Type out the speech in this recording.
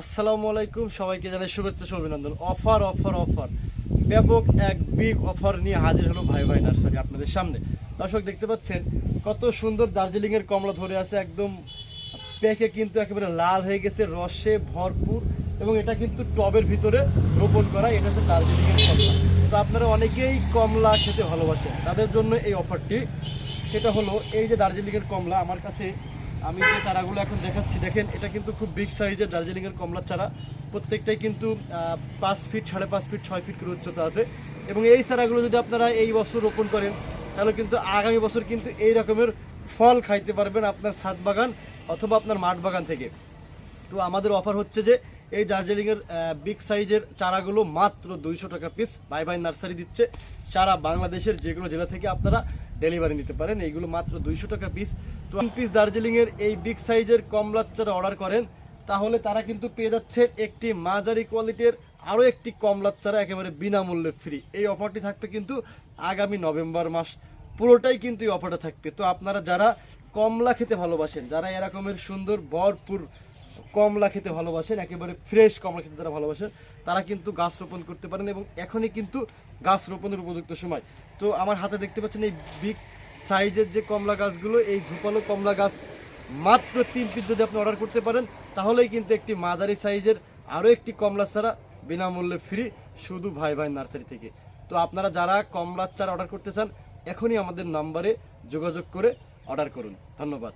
আসসালামু আলাইকুম, সবাইকে জানাই শুভেচ্ছা শুভ অভিনন্দন অফার অফার অফার। ব্যাপক এক বিগ অফার নিয়ে হাজির হলো ভাই ভাই নার্সারি আপনাদের সামনে। দর্শক, দেখতে পাচ্ছেন, কত সুন্দর দার্জিলিং এর কমলা ধরে আছে, একদম পেকে কিন্তু একেবারে লাল হয়ে গেছে, রসে ভরপুর, এবং এটা কিন্তু টবের ভিতরে রোপণ করা, এটা হচ্ছে দার্জিলিং এর কমলা। তো আপনারা অনেকেই কমলা খেতে ভালোবাসেন, তাদের জন্য এই অফারটি সেটা হলো এই যে দার্জিলিং এর কমলা, আমার কাছে আমি যে চারাগুলো এখন দেখাচ্ছি, দেখেন, এটা কিন্তু খুব বিগ সাইজের দার্জিলিংয়ের কমলার চারা। প্রত্যেকটাই কিন্তু পাঁচ ফিট সাড়ে পাঁচ ফিট ছয় ফিট করে উচ্চতা আছে। এবং এই চারাগুলো যদি আপনারা এই বছর রোপণ করেন, তাহলে কিন্তু আগামী বছর কিন্তু এই রকমের ফল খাইতে পারবেন আপনার ছাদ বাগান অথবা আপনার মাঠ বাগান থেকে। তো আমাদের অফার হচ্ছে যে এই দার্জিলিং এর বিগ সাইজের চারাগুলো মাত্র দুইশো টাকা পিস বাই বাই নার্সারি দিচ্ছে। সারা বাংলাদেশের যে কোনো জেলা থেকে আপনারা ডেলিভারি নিতে পারেন। এইগুলো মাত্র দুইশো টাকা পিস তো পিস দার্জিলিং এর এই বিগ সাইজের কমলার চারা অর্ডার করেন, তাহলে তারা কিন্তু পেয়ে যাচ্ছে একটি মাঝারি কোয়ালিটির আরও একটি কমলার চারা একেবারে বিনামূল্যে ফ্রি এই অফারটি থাকবে কিন্তু আগামী নভেম্বর মাস। পুরোটাই কিন্তু এই অফারটা থাকবে। তো আপনারা যারা কমলা খেতে ভালোবাসেন, যারা এরকমের সুন্দর, ভরপুর কমলা খেতে ভালোবাসেন, একেবারে ফ্রেশ কমলা খেতে যারা ভালোবাসেন, তারা কিন্তু গাছ রোপণ করতে পারেন এবং এখনই কিন্তু গাছ রোপণের উপযুক্ত সময়। তো আমার হাতে দেখতে পাচ্ছেন এই বিগ সাইজের যে কমলা গাছগুলো, এই ঝোপালো কমলা গাছ মাত্র তিন পিস যদি আপনি অর্ডার করতে পারেন, তাহলেই কিন্তু একটি মাঝারি সাইজের আরও একটি কমলা চারা বিনামূল্যে ফ্রি শুধু ভাই ভাই নার্সারি থেকে। তো আপনারা যারা কমলার চারা অর্ডার করতে চান, এখনই আমাদের নাম্বারে যোগাযোগ করে অর্ডার করুন। ধন্যবাদ।